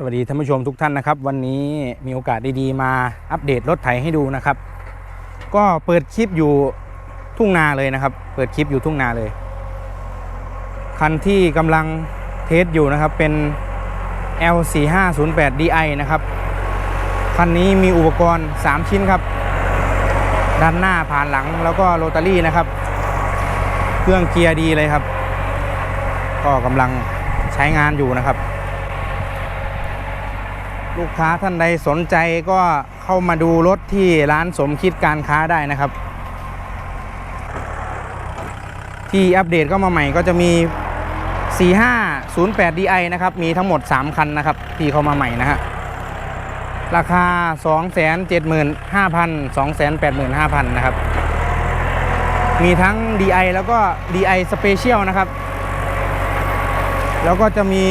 สวัสดีท่านผู้ชมทุกท่านนะครับ วันนี้มีโอกาสดีๆ มาอัปเดตรถไถให้ดูนะครับ ก็เปิดคลิปอยู่ทุ่งนาเลยนะครับ เปิดคลิปอยู่ทุ่งนาเลย คันที่กำลังเทสอยู่นะครับเป็น L4508DI นะครับ คันนี้มีอุปกรณ์ 3 ชิ้นครับ ด้านหน้าผ่านหลังแล้วก็โรตารี่นะครับ เครื่องเกียร์ดีเลยครับ ก็กำลังใช้งานอยู่นะครับ ลูกค้าท่านใดสนใจก็เข้ามาดูรถที่ร้านสมคิดการค้าได้นะครับ ที่อัปเดตก็มาใหม่ก็จะมี 4508 DI นะครับ มีทั้งหมด 3 คันนะครับ ที่เข้ามาใหม่นะฮะราคา 275,000 285,000 นะครับ มีทั้ง DI แล้วก็ DI Special นะครับ แล้วก็จะมี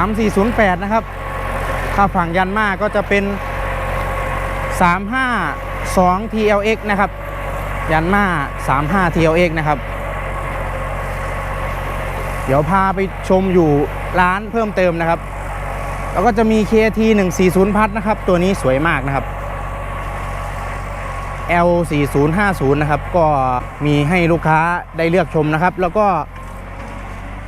3408 นะครับ ถ้าฝั่งยันมาก็จะเป็น 352 TLX นะครับ ยันมา35 TLX นะครับ เดี๋ยวพาไปชมอยู่ร้านเพิ่มเติมนะครับ แล้วก็จะมี KT 140พัทนะครับ ตัวนี้สวยมากนะครับ L 4050 นะครับ ก็มีให้ลูกค้าได้เลือกชมนะครับ แล้วก็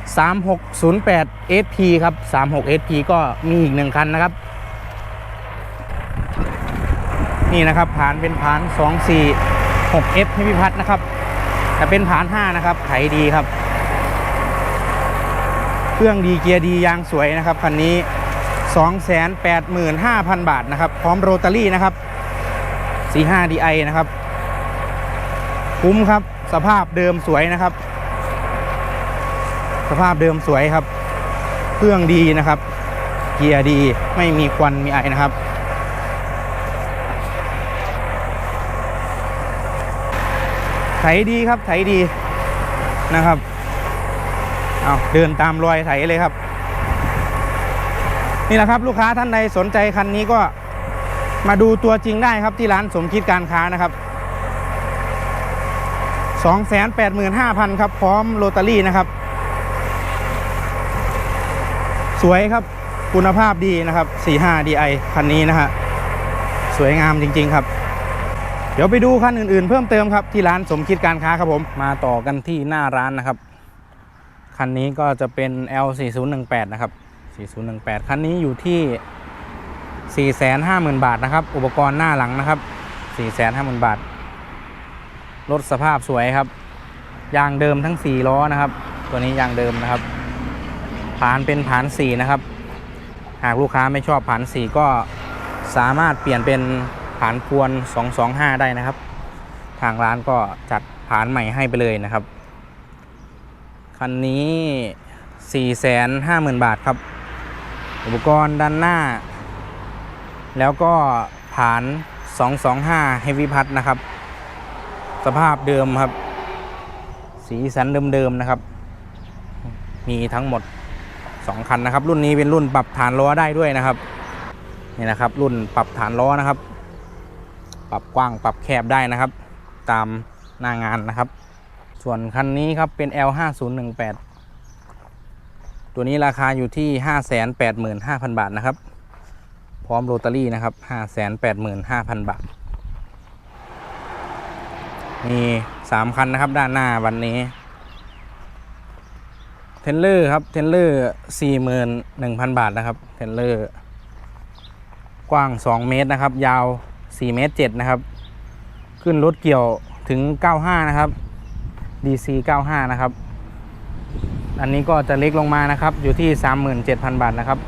3608 SP ครับ 36 SP ก็มีอีกหนึ่งคันนะครับ นี่นะครับผานเป็นผาน 246 F ให้พิพัฒน์นะครับ แต่เป็นผาน 5 นะครับไถดีครับ เครื่องดีเกียร์ดียางสวยนะครับ คันนี้ 285,000 บาทนะครับ พร้อมโรตารี่นะครับ 45 DI นะครับ คุ้มครับ สภาพเดิมสวยนะครับ สภาพเดิมสวยครับ เครื่องดีนะครับ เกียร์ดีไม่มีควันมีไอนะครับ ไถดีครับไถดีนะครับเอาเดินตามรอยไถเลยครับ นี่แหละครับลูกค้าท่านใดสนใจคันนี้ก็มาดูตัวจริงได้ครับที่ร้านสมคิดการค้านะครับ 285,000 ครับ พร้อมโรตารี่นะครับ สวยครับคุณภาพดีนะครับ 45 DI คันนี้นะฮะสวยงามจริง ๆ ครับ เดี๋ยวไปดูคันอื่นๆ เพิ่มเติมครับที่ร้านสมคิดการค้าครับผมมาต่อกันที่หน้าร้านนะครับ คันนี้ก็จะเป็น L4018 นะครับ 4018 คันนี้อยู่ที่ 450,000 บาทนะครับ อุปกรณ์หน้าหลังนะครับ 450,000 บาท รถสภาพสวยครับ ยางเดิมทั้ง 4 ล้อนะครับ ตัวนี้ยางเดิมนะครับ ผานเป็นผาน4นะครับ หากลูกค้าไม่ชอบผาน4ก็สามารถเปลี่ยนเป็นผานพวน 225 ได้นะครับ ทางร้านก็จัดผานใหม่ให้ไปเลยนะครับ คันนี้ 450,000 บาทครับ อุปกรณ์ด้านหน้า แล้วก็ผาน 225 Heavy พัดนะครับ สภาพเดิมครับ สีสันเดิมๆนะครับ มีทั้งหมด 2 คันนะครับ รุ่นนี้เป็นรุ่นปรับฐานล้อได้ด้วยนะครับนี่นะครับ รุ่นปรับฐานล้อนะครับ ปรับกว้างปรับแคบได้นะครับ ตามหน้างานนะครับ ส่วนคันนี้ครับเป็น L5018 ตัวนี้ราคาอยู่ที่ 585,000 บาทนะครับ พร้อมโรตารี่นะครับ 585,000 บาท มี 3 คันนะครับด้านหน้าวันนี้ เทนเลอร์ครับ เทนเลอร์41,000บาทนะครับ เทนเลอร์ กว้าง2เมตรนะครับ ยาว4เมตร7นะครับ ขึ้นรถเกี่ยวถึง95นะครับ DC 95 นะครับ อันนี้ก็จะเล็กลงมานะครับ อยู่ที่ 37,000 บาทนะครับ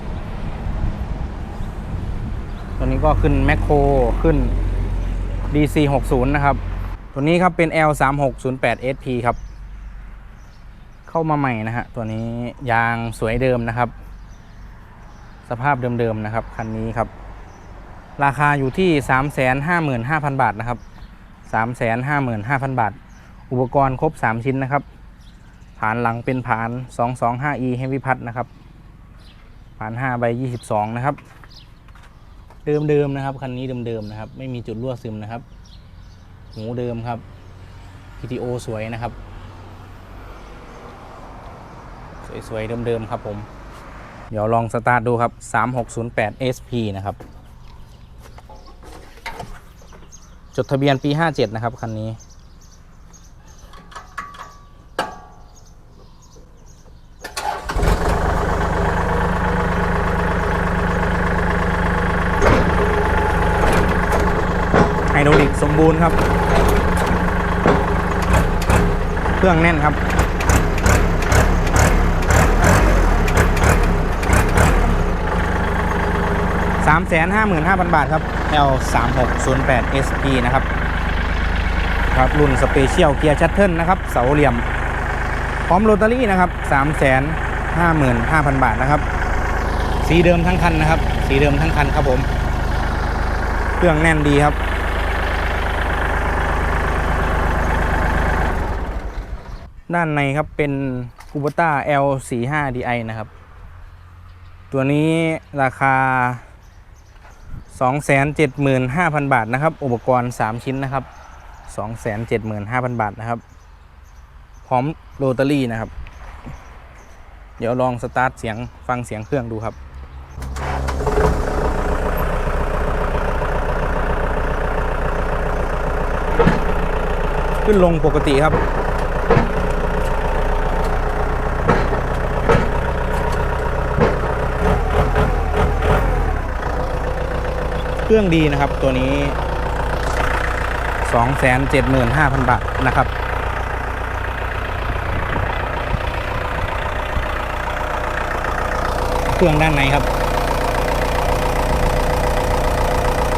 ตัวนี้ก็ขึ้นแมคโครขึ้น DC 60 นะครับ ตัวนี้ครับเป็น L 3 6 0 8 SP ครับ เข้ามาใหม่นะฮะตัวนี้ยางสวยเดิมนะครับ สภาพเดิมๆนะครับคันนี้ครับ ราคาอยู่ที่ 355,000 บาทนะครับ 355,000 บาท อุปกรณ์ครบ 3 ชิ้นนะครับผานหลังเป็นผาน 225e Heavy พัดนะครับผาน5ใบ22 นะครับ เดิมๆนะครับคันนี้เดิมๆนะครับ ไม่มีจุดรั่วซึมนะครับ หูเดิมครับ PTO สวยนะครับ สวยๆเดิมๆครับผม เดี๋ยวลองสตาร์ทดูครับ 3608 SP นะครับ จดทะเบียนปี 57 นะครับ คันนี้ ไฮดรอลิกสมบูรณ์ครับ เครื่องแน่นครับ 355,000 บาทครับ L 3 6 0 8 SP นะครับ ครับ รุ่นสเปเชียลเกียร์ชัตเทิลนะครับ เสาเหลี่ยม พร้อมโรตารี่นะครับ 355,000 บาทนะครับ สีเดิมทั้งคันนะครับ สีเดิมทั้งคันครับผม เครื่องแน่นดีครับด้านในครับเป็น Kubota L45 Di นะครับ ตัวนี้ราคา 275,000 บาทนะครับ อุปกรณ์ 3 ชิ้นนะครับ 275,000 บาทนะครับ พร้อมโรตารี่นะครับ เดี๋ยวลองสตาร์ทเสียงฟังเสียงเครื่องดูครับขึ้นลงปกติครับ เครื่องดีนะครับตัวนี้ 275,000 บาทนะครับเครื่องด้านในครับ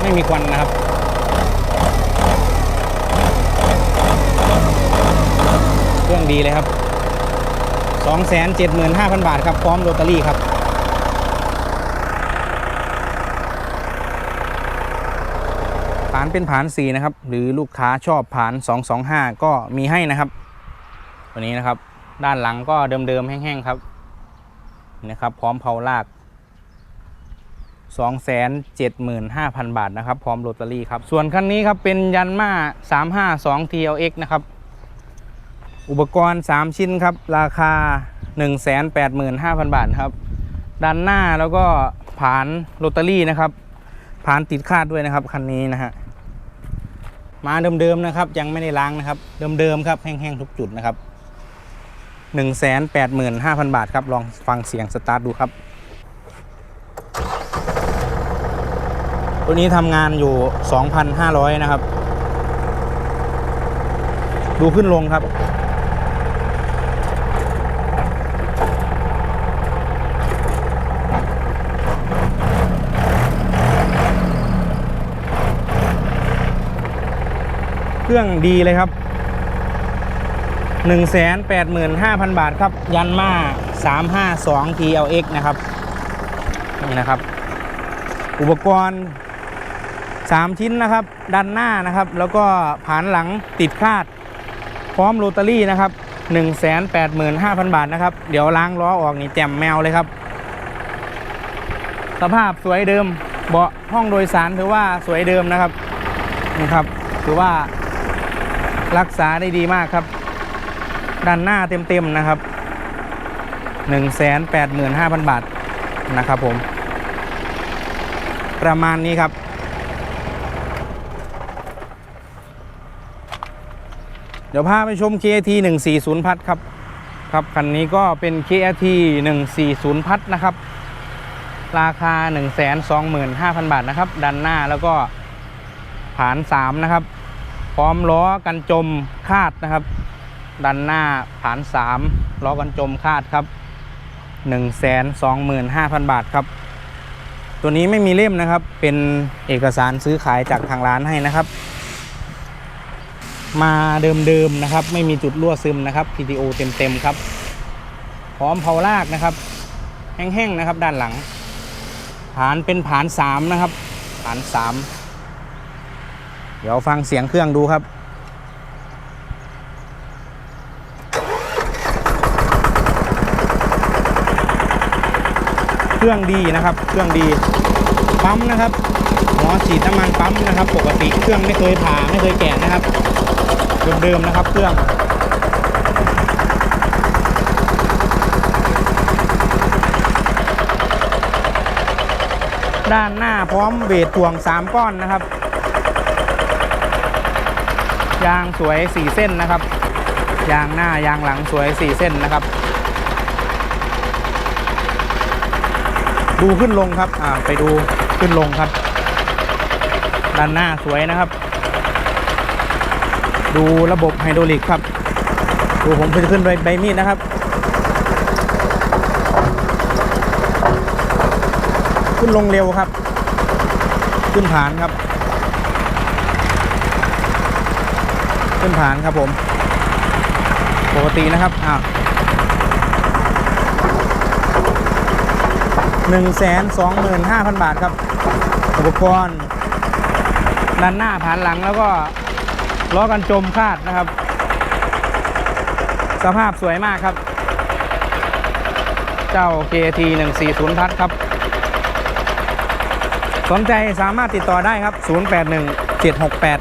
ไม่มีควันนะครับ เครื่องดีเลยครับ 275,000 บาทครับ พร้อมโรตารี่ครับานเป็นผานสีนะครับ หรือลูกค้าชอบผาน 225 ก็มีให้นะครับ ตัวนี้นะครับ ด้านหลังก็เดิมๆแห้งๆครับนะครับ พร้อมเพาลาก 275,000 บาทนะครับ พร้อมโรตารี่ครับ ส่วนคันนี้ครับเป็นยันมา352 TLX นะครับ อุปกรณ์ 3 ชิ้นครับ ราคา 185,000 บาทครับ ด้านหน้าแล้วก็ผานโรตารี่นะครับผานติดคาดด้วยนะครับ คันนี้นะฮะ มาเดิมๆนะครับ ยังไม่ได้ล้างนะครับ เดิมๆครับแห้งๆทุกจุดนะครับ185,000 บาทครับ ลองฟังเสียงสตาร์ทดูครับ ตัวนี้ทำงานอยู่ 2,500 นะครับ ดูขึ้นลงครับ เครื่องดีเลยครับ 185,000 บาทครับ ยันมา352 TLX นะครับนี่นะครับ อุปกรณ์ 3 ชิ้นนะครับด้านหน้านะครับ แล้วก็ผานหลังติดคาด พร้อมโรตารี่นะครับ 185,000 บาทนะครับ เดี๋ยวล้างล้อออกนี่แจ่มแมวเลยครับ สภาพสวยเดิม เบาะห้องโดยสารถือว่าสวยเดิมนะครับนี่ครับถือว่า รักษาได้ดีมากครับ ด้านหน้าเต็มๆนะครับ185,000 บาทนะครับผม ประมาณนี้ครับ เดี๋ยวพาไปชม KT 140 พัดครับ ครับคันนี้ก็เป็น KT 140 พัดนะครับ ราคา 125,000 บาทนะครับด้านหน้าแล้วก็ผาน 3 นะครับ พร้อมล้อกันจมคาดนะครับ ดันหน้าผาน3ล้อกันจมคาดครับ 125,000 บาทครับ ตัวนี้ไม่มีเล่มนะครับ เป็นเอกสารซื้อขายจากทางร้านให้นะครับ มาเดิมๆนะครับ ไม่มีจุดรั่วซึมนะครับ PTO เต็มๆครับ พร้อมเผาลากนะครับ แห้งๆนะครับด้านหลัง ผานเป็นผาน3นะครับ ผาน3 เดี๋ยวฟังเสียงเครื่องดูครับเครื่องดีนะครับ เครื่องดี ปั๊มนะครับหมอฉีดน้ำมันปั๊มนะครับ ปกติเครื่องไม่เคยผ่าไม่เคยแกะนะครับ เดิมๆนะครับ เครื่อง ด้านหน้าพร้อมเบสถ่วง 3 ก้อนนะครับ ยางสวย 4 เส้นนะครับ ยางหน้ายางหลังสวย 4 เส้นนะครับ ดูขึ้นลงครับอ่าไปดูขึ้นลงครับ ด้านหน้าสวยนะครับ ดูระบบไฮดรอลิกครับ ดูผมจะขึ้นใบใบมีดนะครับขึ้นลงเร็วครับ ขึ้นฐานครับ ขึ้นฐานครับผม ปกตินะครับอ่าหนึ่งแสนสองหมื่นห้าพันบาทครับ อุปกรณ์ด้านหน้าผ่านหลังแล้วก็ล้อกันจมคาดนะครับ สภาพสวยมากครับ เจ้า KT 140ทัศน์ครับ สนใจสามารถติดต่อได้ครับ 081 768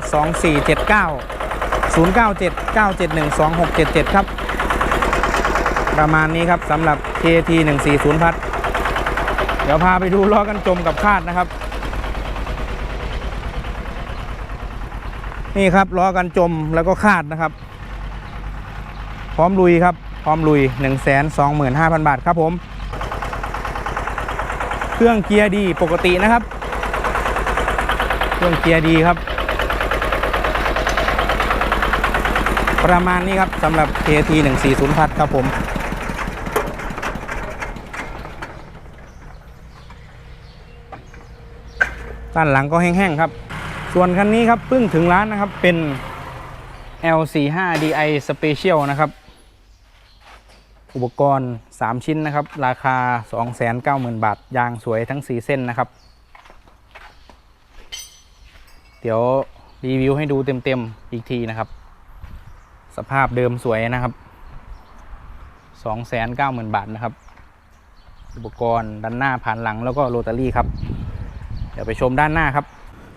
2479 097 971 2677 ครับ ประมาณนี้ครับสำหรับ KT 140พัด เดี๋ยวพาไปดูล้อกันจมกับคาดนะครับ นี่ครับล้อกันจมแล้วก็คาดนะครับ พร้อมลุยครับ พร้อมลุย 125,000 บาทครับผม เครื่องเกียร์ดีปกตินะครับ เครื่องเกียร์ดีครับ ประมาณนี้ครับสำหรับ KT 140พัดครับผม ด้านหลังก็แห้งๆครับ ส่วนคันนี้ครับเพิ่งถึงร้านนะครับเป็น L45DI Special นะครับ อุปกรณ์ 3 ชิ้นนะครับ ราคา 290,000 บาท ยางสวยทั้ง 4 เส้นนะครับ เดี๋ยวรีวิวให้ดูเต็มๆอีกทีนะครับ สภาพเดิมสวยนะครับ290,000บาทนะครับ อุปกรณ์ด้านหน้าผ่านหลังแล้วก็โรตารี่ครับ เดี๋ยวไปชมด้านหน้าครับ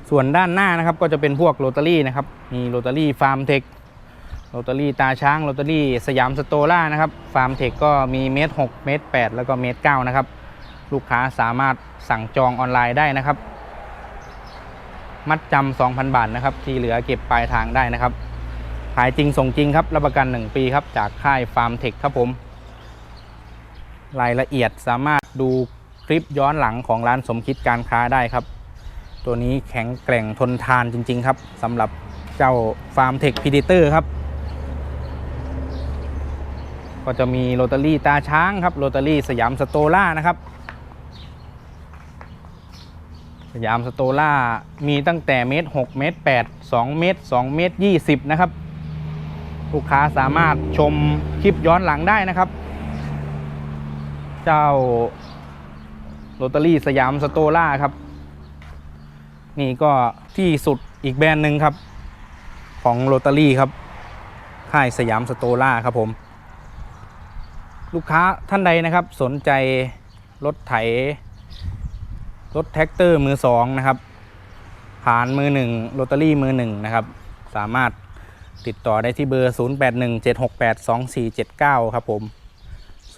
ส่วนด้านหน้านะครับก็จะเป็นพวกโรตารี่นะครับ มีโรตารี่ฟาร์มเทคโรตารี่ตาช้างโรตารี่สยามสโตล่านะครับ ฟาร์มเทคก็มีเมตรหกเมตรแปดแล้วก็เมตรเก้านะครับ ลูกค้าสามารถสั่งจองออนไลน์ได้นะครับ มัดจำ2,000บาทนะครับ ที่เหลือเก็บปลายทางได้นะครับ ขายจริงส่งจริงครับ รับประกัน 1 ปีครับ จากค่ายฟาร์มเทคครับผม รายละเอียดสามารถดูคลิปย้อนหลังของร้านสมคิดการค้าได้ครับ ตัวนี้แข็งแกร่งทนทานจริง ๆ ครับสำหรับเจ้าฟาร์มเทคพีดิเตอร์ครับ ก็จะมีโรตารี่ตาช้างครับโรตารี่สยามสโตล่านะครับ สยามสโตล่ามีตั้งแต่เมตร6เมตร8 2เมตร2เมตร20 นะครับ ลูกค้าสามารถชมคลิปย้อนหลังได้นะครับ เจ้าโรตารี่สยามสโตล่าครับ นี่ก็ที่สุดอีกแบรนด์หนึ่งครับ ของโรตารี่ครับ ค่ายสยามสโตล่าครับผม ลูกค้าท่านใดนะครับ สนใจรถไถ รถแท็กเตอร์มือสองนะครับผ่านมือหนึ่งโรตารี่มือหนึ่งนะครับ สามารถ ติดต่อได้ที่เบอร์ 0817682479 ครับผม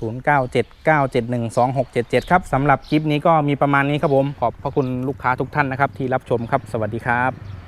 0979712677 ครับสำหรับคลิปนี้ก็มีประมาณนี้ครับผม ขอบพระคุณลูกค้าทุกท่านนะครับที่รับชมครับ สวัสดีครับ